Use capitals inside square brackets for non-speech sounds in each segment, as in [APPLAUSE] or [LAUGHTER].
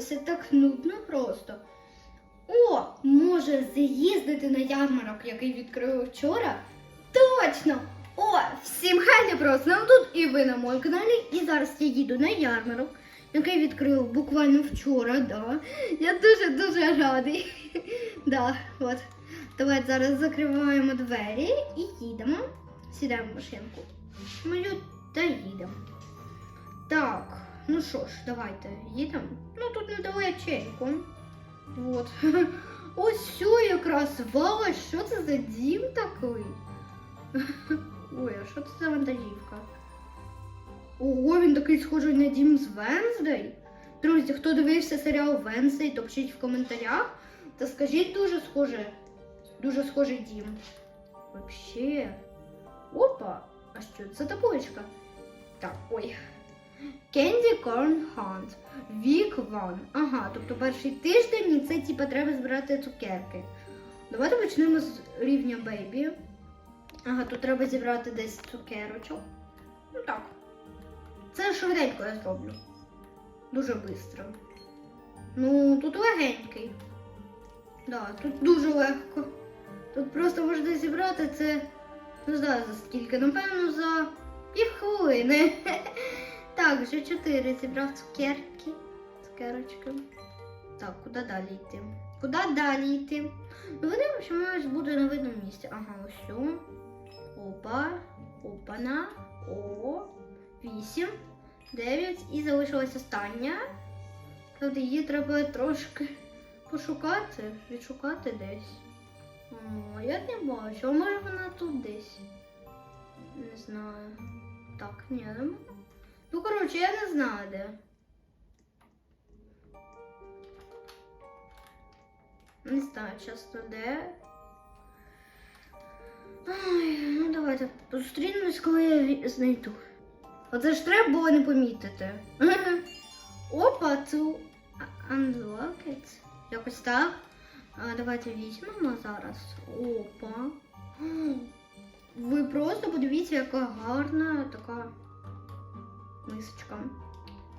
гратися так нудно просто. О, може з'їздити на ярмарок, який відкрив вчора? Точно! О, всім хай не просто нам тут і ви на моєму каналі. І зараз я їду на ярмарок, який відкрив буквально вчора, да. Я дуже-дуже радий. [LAUGHS] да, от. Давайте зараз закриваємо двері і їдемо. Сідаємо в машинку. Мою та їдемо. Так, ну що ж, давайте їдемо. Ну тут недалеченько. Вот. [LAUGHS] Ось все якраз вау, а що це за дім такий? [LAUGHS] Ой, а що це за вантажівка? Ого, він такий схожий на дім з Венздей. Друзі, хто дивився серіал Венздей, то пишіть в коментарях. Та скажіть дуже схоже. Дуже схожий дім. Вообще. Опа! А що це табличка? Так, ой. Candy Corn Hunt. Week 1. Ага, тобто перший тиждень це типа треба збирати цукерки. Давайте почнемо з рівня Baby. Ага, тут треба зібрати десь цукерочок. Ну так. Це швиденько я зроблю. Дуже швидко. Ну, тут легенький. Да, тут дуже легко. Тут просто можна зібрати це. Не знаю за скільки, напевно, за півхвилини. [LAUGHS] Так, вже чотири зібрав цукерки. Цукерочки. Так, куди далі йти? Куди далі йти? Ну, вони, в общем, мають бути на видному місці. Ага, ось. Опа. Опана. О. Вісім. Дев'ять. І залишилась остання. Правда, її треба трошки пошукати, відшукати десь. О, я не бачу. А може вона тут десь? Не знаю. Так, ні, ну. Ну, коротше, я не знаю де. Не знаю, часто де. Ай, ну давайте зустрінемось, коли я знайду. Оце ж треба було не помітити. [LAUGHS] Опа, to unlock it. Якось так. А, давайте візьмемо зараз. Опа. [GASPS] Ви просто подивіться, яка гарна така мисочка.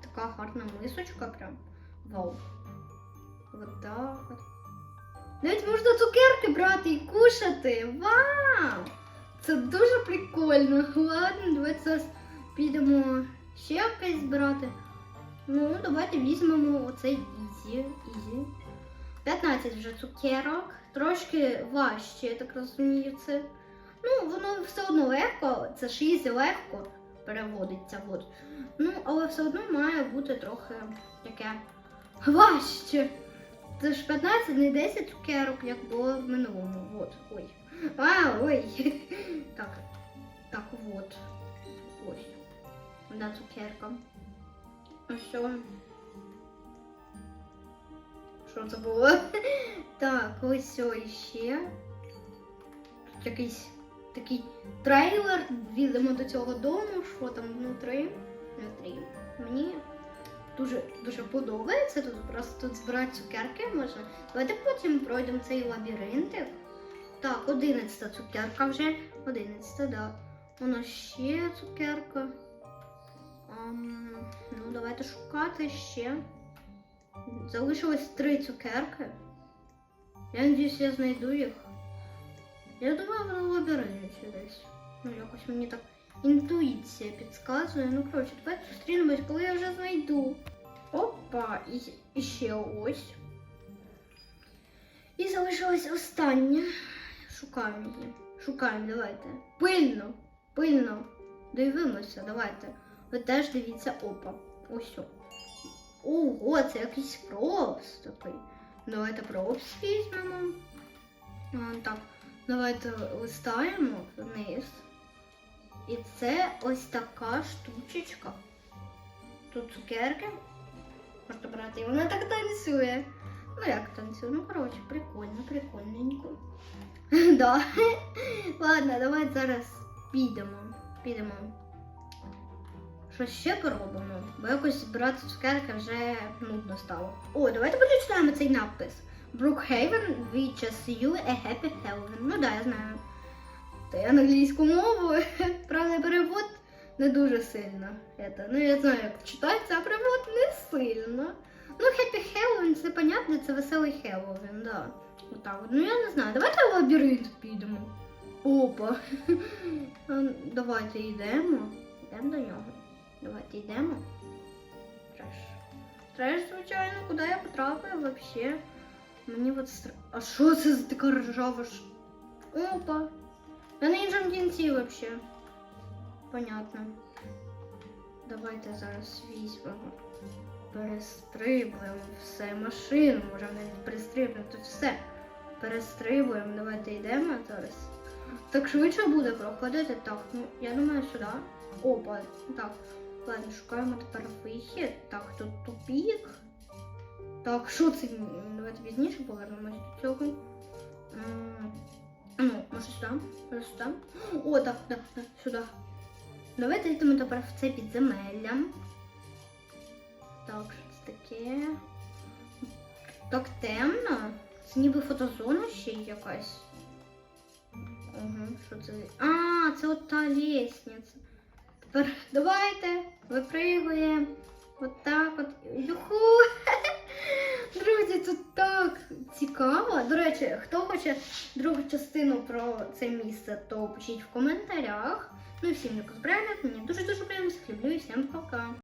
Така гарна мисочка прям. Вау. Вот так от. Навіть можна цукерки брати і кушати. Вау! Це дуже прикольно. Ладно, давайте зараз підемо ще якесь збирати. Ну, давайте візьмемо оцей Ізі. Ізі. 15 вже цукерок. Трошки важче, я так розумію, це. Ну, воно все одно легко, це ж ізі легко переводиться. От. Ну, але все одно має бути трохи таке важче. Це ж 15, не 10 цукерок, як було в минулому. От, ой. А, ой. [LAUGHS] Так, так, от. Ось. Одна цукерка. Ну все. Що це було? [LAUGHS] Так, ось ось ще. Тут якийсь такий трейлер. Відемо до цього дому, що там внутрі. Внутрі. Мені дуже дуже подобається. Тут просто тут збирати цукерки можна. Давайте потім пройдемо цей лабіринтик. Так, 11 цукерка вже. 11, да. Воно ще цукерка. Ам, ну, давайте шукати ще. Залишилось три цукерки. Я надіюсь, я знайду їх. Я думаю, вони в лабіринті десь. Ну, якось мені так інтуїція підказує. Ну, коротше, давайте зустрінемось, коли я вже знайду. Опа, і, і ще ось. І залишилось останнє. Шукаємо її. Шукаємо, давайте. Пильно, пильно. Дивимося, давайте. Ви теж дивіться, опа. Ось. Ого, це якийсь пропс такий. Давайте пропс візьмемо. Так, давайте листаємо вниз. І це ось така штучечка. Тут цукерки. Можна брати, і вона так танцює. Ну як танцює? Ну, коротше, прикольно, прикольненько. [LAUGHS] Да. Ладно, давайте зараз підемо. Підемо. Що ще поробимо? Бо якось брати цукерки вже нудно стало. О, давайте прочитаємо цей напис. Brookhaven wishes you a happy Halloween. Ну да, я знаю. Та я англійську мову. [LAUGHS] Правда, перевод не дуже сильно. Это, ну я знаю, як читається, а перевод не сильно. Ну, Happy Halloween, це понятно, це веселий Хеллоуін, да. Отак. Ну я не знаю. Давайте в лабіринт підемо. Опа. [LAUGHS] Давайте йдемо. Йдемо до нього. Давайте йдемо. Треш. Треш, звичайно, куди я потрапив вообще? Мені от стр... А що це за така ржава? Опа. Я на іншому кінці вообще. Понятно. Давайте зараз візьмемо. Перестрибуємо все, машину можемо навіть перестрибнути, все. Перестрибуємо, давайте йдемо зараз. Так швидше буде проходити. Так, ну я думаю сюди. Опа, так. Ладно, шукаємо тепер вихід. Так, тут тупік. Так, що це? Давайте пізніше повернемось до цього. Ну, може сюди? Може сюди? О, так, так, так, сюди. Давайте йдемо тепер в це підземелля. Так, що це таке? Так темно. Це ніби фотозона ще якась. Ага, що це? А, це от та лестниця. Тепер давайте випригуємо. От так от. Юху! [LAUGHS] Цікаво. До речі, хто хоче другу частину про це місце, то пишіть в коментарях. Ну і всім як за. Мені дуже дуже приємно. Люблю і всім пока.